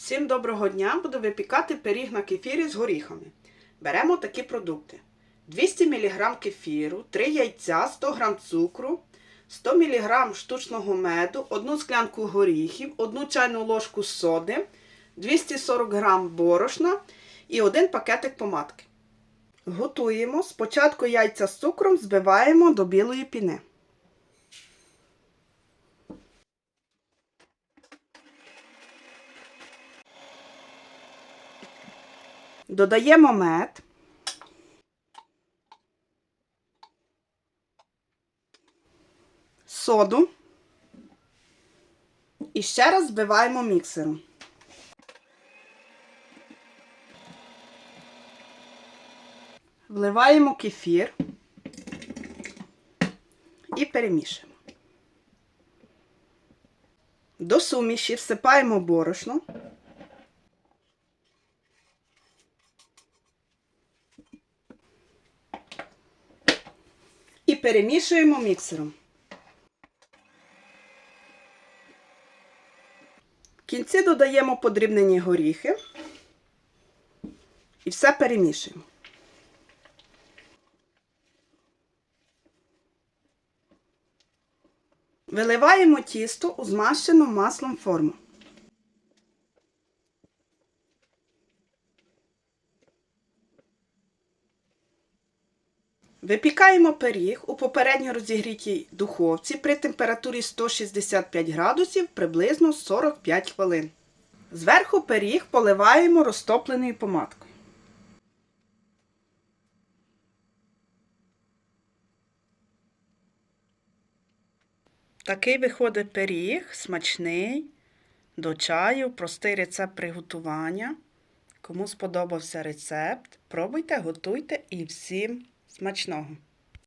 Всім доброго дня! Буду випікати пиріг на кефірі з горіхами. Беремо такі продукти: 200 мг кефіру, 3 яйця, 100 г цукру, 100 мг штучного меду, 1 склянку горіхів, 1 чайну ложку соди, 240 г борошна і 1 пакетик помадки. Готуємо. Спочатку яйця з цукром збиваємо до білої піни. Додаємо мед. Соду. І ще раз збиваємо міксером. Вливаємо кефір і перемішуємо. До суміші всипаємо борошно. Перемішуємо міксером. В кінці додаємо подрібнені горіхи і все перемішуємо. Виливаємо тісто у змащену маслом форму. Випікаємо пиріг у попередньо розігрітій духовці при температурі 165 градусів приблизно 45 хвилин. Зверху пиріг поливаємо розтопленою помадкою. Такий виходить пиріг, смачний, до чаю, простий рецепт приготування. Кому сподобався рецепт, пробуйте, готуйте і всім смачного!